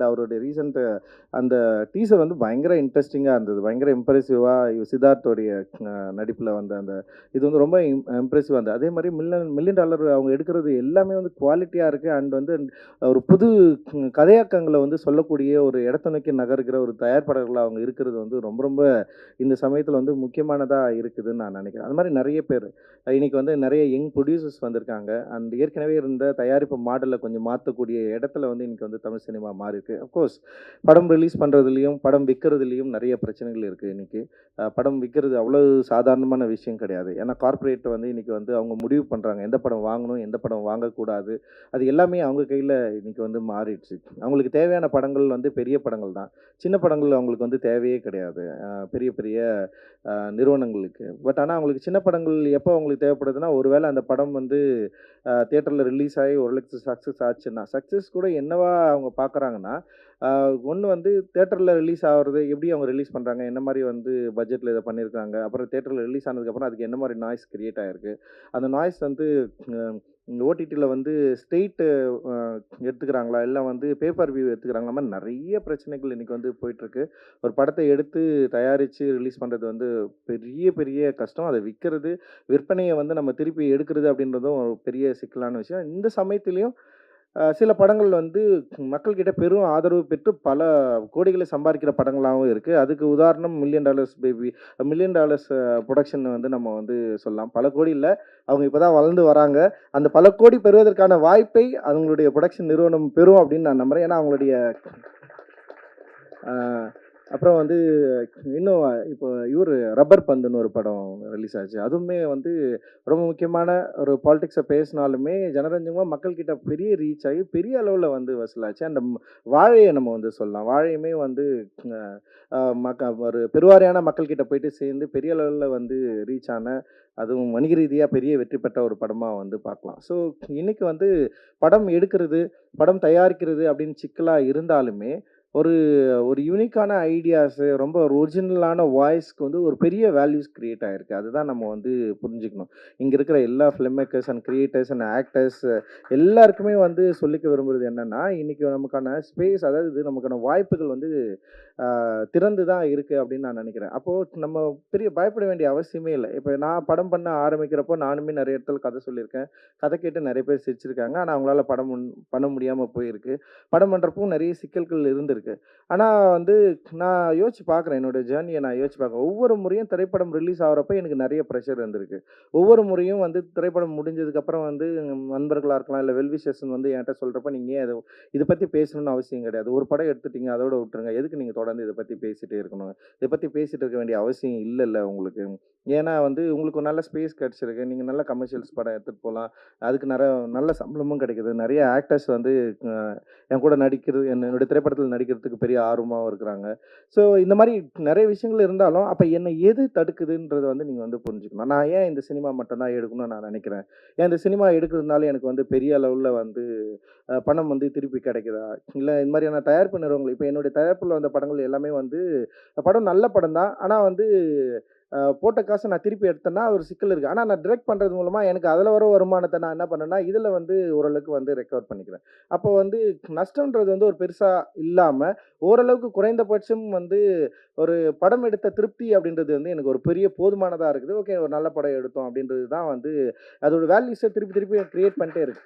And அவருடைய recent அந்த teaser வந்து பயங்கர இன்ட்ரெஸ்டிங்காக இருந்தது. பயங்கர இம்ப்ரெசிவாக சித்தார்த்தோடைய நடிப்பில் வந்த அந்த இது வந்து ரொம்ப இம்ப்ரெசிவாக இருந்தது. அதே மாதிரி மில்லியன் மில்லியன் டாலர் அவங்க எடுக்கிறது எல்லாமே வந்து குவாலிட்டியாக இருக்குது அண்ட் வந்து ஒரு புது கதையாக்கங்களை வந்து சொல்லக்கூடிய ஒரு இடத்த நோக்கி நகர்கிற ஒரு தயாரிப்பாளர்கள் அவங்க இருக்கிறது வந்து ரொம்ப ரொம்ப இந்த சமயத்தில் வந்து முக்கியமானதாக இருக்குதுன்னு நான் நினைக்கிறேன். அது மாதிரி நிறைய பேர் இன்றைக்கி வந்து நிறைய யங் ப்ரொடியூசர்ஸ் வந்திருக்காங்க. அண்ட் ஏற்கனவே இருந்த தயாரிப்பு மாடலை கொஞ்சம் மாற்றக்கூடிய இடத்துல வந்து இன்றைக்கி வந்து தமிழ் சினிமா மாறி இருக்கு அஃப்கோர்ஸ் படம் ரிலீஸ் பண்ணுறதுலையும் படம் விற்கிறதுலையும் நிறைய பிரச்சனைகள் இருக்குது இன்றைக்கி படம் விற்கிறது அவ்வளோ சாதாரணமான விஷயம் கிடையாது. ஏன்னா கார்ப்பரேட் வந்து இன்றைக்கி வந்து அவங்க முடிவு பண்ணுறாங்க எந்த படம் வாங்கணும் எந்த படம் வாங்கக்கூடாது அது எல்லாமே அவங்க கையில் இன்றைக்கி வந்து மாறிடுச்சு. அவங்களுக்கு தேவையான படங்கள் வந்து பெரிய படங்கள் தான். சின்ன படங்கள் அவங்களுக்கு வந்து தேவையே கிடையாது. பெரிய பெரிய நிறுவனங்களுக்கு. பட் ஆனால் அவங்களுக்கு சின்ன படங்கள் எப்போ அவங்களுக்கு தேவைப்படுதுன்னா ஒருவேளை அந்த படம் வந்து தேட்டரில் ரிலீஸ் ஆகி ஒரு லட்சம் சக்ஸஸ் ஆச்சுன்னா சக்ஸஸ் கூட என்னவா அவங்க பார்க்குறாங்கன்னா ஒன்று வந்து தேட்டரில் ரிலீஸ் ஆகிறது எப்படி அவங்க ரிலீஸ் பண்ணுறாங்க என்ன மாதிரி வந்து பட்ஜெட்டில் இதை பண்ணியிருக்காங்க அப்புறம் தேட்டரில் ரிலீஸ் ஆனதுக்கப்புறம் அதுக்கு என்ன மாதிரி நாய்ஸ் க்ரியேட் ஆகிருக்கு அந்த நாய்ஸ் வந்து ஓடிடியில் வந்து ஸ்டெயிட்டு எடுத்துக்கிறாங்களா இல்லை வந்து பேப்பர் வியூ எடுத்துக்கிறாங்களா மாதிரி நிறைய பிரச்சனைகள் இன்றைக்கி வந்து போயிட்டுருக்கு. ஒரு படத்தை எடுத்து தயாரித்து ரிலீஸ் பண்ணுறது வந்து பெரிய பெரிய கஷ்டம். அதை விற்கிறது விற்பனையை வந்து நம்ம திருப்பி எடுக்கிறது அப்படின்றதும் ஒரு பெரிய சிக்கலான விஷயம். இந்த சமயத்துலேயும் சில படங்கள் வந்து மக்கள்கிட்ட பெரும் ஆதரவு பெற்று பல கோடிகளை சம்பாதிக்கிற படங்களாகவும் இருக்குது அதுக்கு உதாரணம் million dollars baby million dollars production வந்து நம்ம வந்து சொல்லலாம். பல கோடி இல்லை அவங்க இப்போ தான் வளர்ந்து வராங்க. அந்த பல கோடி பெறுவதற்கான வாய்ப்பை அவங்களுடைய ப்ரொடக்ஷன் நிறுவனம் பெறும் அப்படின்னு நான் நம்புகிறேன் ஏன்னா அவங்களுடைய அப்புறம் வந்து இன்னும் இப்போ இவர் ரப்பர் பந்துன்னு ஒரு படம் ரிலீஸ் ஆச்சு. அதுவுமே வந்து ரொம்ப முக்கியமான ஒரு பாலிடிக்ஸை பேசினாலுமே ஜனரஞ்சகமாக மக்கள்கிட்ட பெரிய ரீச் ஆகி பெரிய அளவில் வந்து வசூலாச்சு அந்த வாழையை நம்ம வந்து சொல்லலாம். வாழையுமே வந்து மக்க ஒரு பெருவாரியான மக்கள்கிட்ட போயிட்டு சேர்ந்து பெரிய அளவில் வந்து ரீச் ஆன அதுவும் வணிக ரீதியாக பெரிய வெற்றி பெற்ற ஒரு படமாக வந்து பார்க்கலாம். ஸோ இன்றைக்கி வந்து படம் எடுக்கிறது படம் தயாரிக்கிறது அப்படின்னு சிக்கலாக இருந்தாலுமே ஒரு ஒரு யூனிக்கான ஐடியாஸு ரொம்ப ஒரிஜினலான வாய்ஸ்க்கு வந்து ஒரு பெரிய வேல்யூஸ் கிரியேட் ஆகிருக்கு அதுதான் நம்ம வந்து புரிஞ்சுக்கணும். இங்கே இருக்கிற எல்லா film makers and creators and actors எல்லாருக்குமே வந்து சொல்லிக்க விரும்புறது என்னென்னா இன்றைக்கி நமக்கான ஸ்பேஸ் அதாவது இது நமக்கான வாய்ப்புகள் வந்து திறந்து தான் இருக்குது அப்படின்னு நான் நினைக்கிறேன். அப்போது நம்ம பெரிய பயப்பட வேண்டிய அவசியமே இல்லை. இப்போ நான் படம் பண்ண ஆரம்பிக்கிறப்போ நானுமே நிறைய இடத்துல கதை சொல்லியிருக்கேன். கதை கேட்டு நிறைய பேர் சிரிச்சிருக்காங்க. ஆனால் அவங்களால படம் பண்ண முடியாமல் போயிருக்கு. படம் பண்ணுறப்போ நிறைய சிக்கல்கள் இருந்திருக்கு. ஆனால் வந்து நான் யோசிச்சு பார்க்குறேன் என்னோட ஜேர்னியை நான் யோசிச்சு பார்க்குறேன் ஒவ்வொரு முறையும் திரைப்படம் ரிலீஸ் ஆகிறப்ப எனக்கு நிறைய ப்ரெஷர் இருந்திருக்கு. ஒவ்வொரு முறையும் வந்து திரைப்படம் முடிஞ்சதுக்கப்புறம் வந்து நண்பர்களாக இருக்கலாம் இல்லை வெல்விஷர்ஸ் வந்து என்கிட்ட சொல்கிறப்ப நீங்கள் ஏன் அதை இதை பற்றி பேசணும்னு அவசியம் கிடையாது. ஒரு படம் எடுத்துட்டீங்க அதோட விட்டுருங்க. எதுக்கு நீங்கள் தொடர்ந்து இதை பற்றி பேசிகிட்டே இருக்கணும்? இதை பற்றி பேசிகிட்டு இருக்க வேண்டிய அவசியம் இல்லைல்ல உங்களுக்கு. ஏன்னா வந்து உங்களுக்கு நல்ல ஸ்பேஸ் கிடச்சிருக்கு. நீங்கள் நல்ல கமர்ஷியல்ஸ் படம் எடுத்துகிட்டு போகலாம் அதுக்கு நிறைய நல்ல சம்பளமும் கிடைக்குது. நிறைய ஆக்டர்ஸ் வந்து என் கூட நடிக்கிறது என்னுடைய திரைப்படத்தில் நடிக்கிறதுக்கு பெரிய ஆர்வமாகவும் இருக்கிறாங்க. ஸோ இந்த மாதிரி நிறைய விஷயங்கள் இருந்தாலும் அப்போ என்னை எது தடுக்குதுன்றதை வந்து நீங்கள் வந்து புரிஞ்சுக்கணும். நான் ஏன் இந்த சினிமா மட்டும்தான் எடுக்கணும்னு நான் நினைக்கிறேன்? ஏன் இந்த சினிமா எடுக்கிறதுனால எனக்கு வந்து பெரிய அளவில் வந்து பணம் வந்து திருப்பி கிடைக்குதா? இல்லை இந்த மாதிரியான தயாரிப்பு நிறுவனங்கள் இப்போ என்னுடைய தயாரிப்பில் வந்த படங்கள் எல்லாமே வந்து படம் நல்ல படம் தான். ஆனால் வந்து போட்ட காசை நான் திருப்பி எடுத்தேன்னா ஒரு சிக்கல் இருக்குது ஆனால் நான் டிரெக்ட் பண்ணுறது மூலமாக எனக்கு அதில் வர வருமானத்தை நான் என்ன பண்ணேன்னா இதில் வந்து ஓரளவுக்கு வந்து ரெக்கவர் பண்ணிக்கிறேன். அப்போ வந்து நஷ்டன்றது வந்து ஒரு பெருசாக இல்லாமல் ஓரளவுக்கு குறைந்தபட்சம் வந்து ஒரு படம் எடுத்த திருப்தி அப்படின்றது வந்து எனக்கு ஒரு பெரிய போதுமானதாக இருக்குது. ஓகே ஒரு நல்ல படம் எடுத்தோம் அப்படின்றது தான் வந்து அதோட வேல்யூஸை திருப்பி திருப்பி க்ரியேட் பண்ணிட்டே இருக்கு.